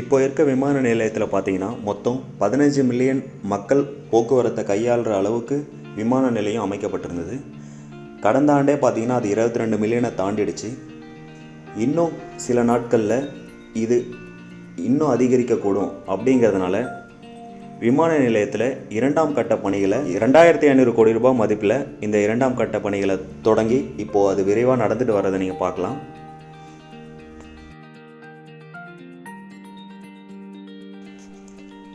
இப்போ இருக்க விமான நிலையத்தில் பார்த்தீங்கன்னா மொத்தம் பதினஞ்சு மில்லியன் மக்கள் போக்குவரத்தை கையாளுற அளவுக்கு விமான நிலையம் அமைக்கப்பட்டிருந்தது. கடந்த ஆண்டே பார்த்தீங்கன்னா அது இருபத்தி ரெண்டு மில்லியனை தாண்டிடுச்சு. இன்னும் சில நாட்களில் இது இன்னும் அதிகரிக்கக்கூடும் அப்படிங்கிறதுனால விமான நிலையத்தில் இரண்டாம் கட்ட பணிகளை இரண்டாயிரத்தி ஐநூறு கோடி ரூபாய் மதிப்பில் இந்த இரண்டாம் கட்ட பணிகளை தொடங்கி இப்போது அது விரைவாக நடந்துட்டு வர்றதை நீங்கள் பார்க்கலாம்.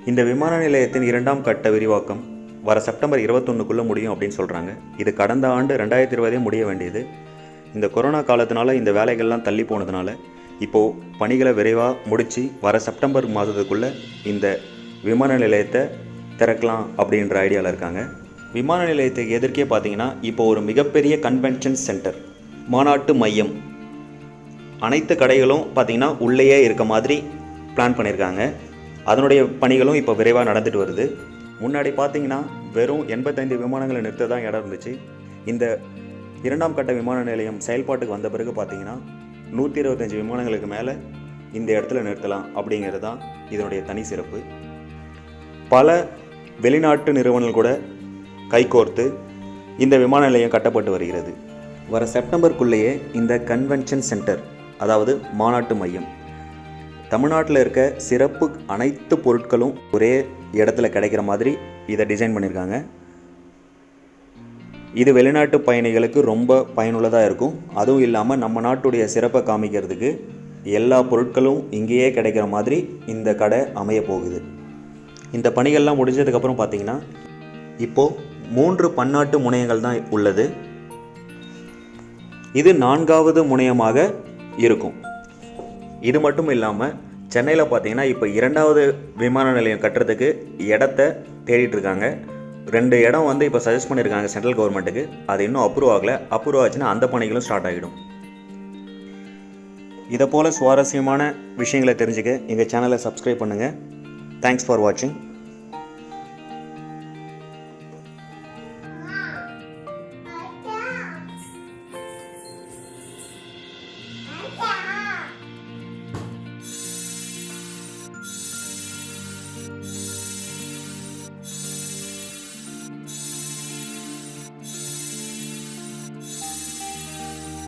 இந்த விமான நிலையத்தின் இரண்டாம் கட்ட விரிவாக்கம் வர செப்டம்பர் இருபத்தொன்னுக்குள்ளே முடியும் அப்படின்னு சொல்கிறாங்க இது கடந்த ஆண்டு ரெண்டாயிரத்தி இருபதே முடிய வேண்டியது. இந்த கொரோனா காலத்தினால இந்த வேலைகள்லாம் தள்ளி போனதுனால இப்போது பணிகளை விரைவாக முடித்து வர செப்டம்பர் மாதத்துக்குள்ளே இந்த விமான நிலையத்தை திறக்கலாம் அப்படின்ற ஐடியாவில் இருக்காங்க. விமான நிலையத்துக்கு எதிர்க்கே பார்த்தீங்கன்னா இப்போ ஒரு மிகப்பெரிய கன்வென்ஷன் சென்டர் மாநாட்டு மையம் அனைத்து கடைகளும் பார்த்தீங்கன்னா உள்ளேயே இருக்க மாதிரி பிளான் பண்ணியிருக்காங்க அதனுடைய பணிகளும் இப்போ விரைவாக நடந்துட்டு வருது. முன்னாடி பார்த்தீங்கன்னா வெறும் எண்பத்தைந்து விமானங்களை நிறுத்த தான் இடம் இருந்துச்சு. இந்த இரண்டாம் கட்ட விமான நிலையம் செயல்பாட்டுக்கு வந்த பிறகு பார்த்தீங்கன்னா நூற்றி இருபத்தஞ்சி விமானங்களுக்கு மேலே இந்த இடத்துல நிறுத்தலாம் அப்படிங்கிறது தான் இதனுடைய தனி சிறப்பு. பல வெளிநாட்டு நிறுவனங்கள் கூட கைகோர்த்து இந்த விமான நிலையம் கட்டப்பட்டு வருகிறது. வர செப்டம்பருக்குள்ளேயே இந்த கன்வென்ஷன் சென்டர் அதாவது மாநாட்டு மையம் தமிழ்நாட்டில் இருக்க சிறப்பு அனைத்து பொருட்களும் ஒரே இடத்துல கிடைக்கிற மாதிரி இதை டிசைன் பண்ணியிருக்காங்க. இது வெளிநாட்டு பயணிகளுக்கு ரொம்ப பயனுள்ளதாக இருக்கும். அதுவும் இல்லாமல் நம்ம நாட்டுடைய சிறப்பை காமிக்கிறதுக்கு எல்லா பொருட்களும் இங்கேயே கிடைக்கிற மாதிரி இந்த கடை அமைய போகுது. இந்த பணிகள்லாம் முடிஞ்சதுக்கப்புறம் பார்த்தீங்கன்னா இப்போது மூன்று பன்னாட்டு முனையங்கள் தான் உள்ளது. இது நான்காவது முனையமாக இருக்கும். இது மட்டும் இல்லாமல் சென்னையில் பார்த்தீங்கன்னா இப்போ இரண்டாவது விமான நிலையம் கட்டுறதுக்கு இடத்த தேடிட்டு இருக்காங்க. ரெண்டு இடம் வந்து இப்போ சஜஸ்ட் பண்ணியிருக்காங்க சென்ட்ரல் கவர்மெண்ட்டுக்கு அது இன்னும் அப்ரூவ் ஆகலை. அப்ரூவ் ஆச்சுன்னா அந்த பணிகளும் ஸ்டார்ட் ஆகிடும். இதை போல் சுவாரஸ்யமான விஷயங்களை தெரிஞ்சுக்க எங்கள் சேனலை சப்ஸ்கிரைப் பண்ணுங்கள் தேங்க்ஸ் ஃபார் வாட்சிங்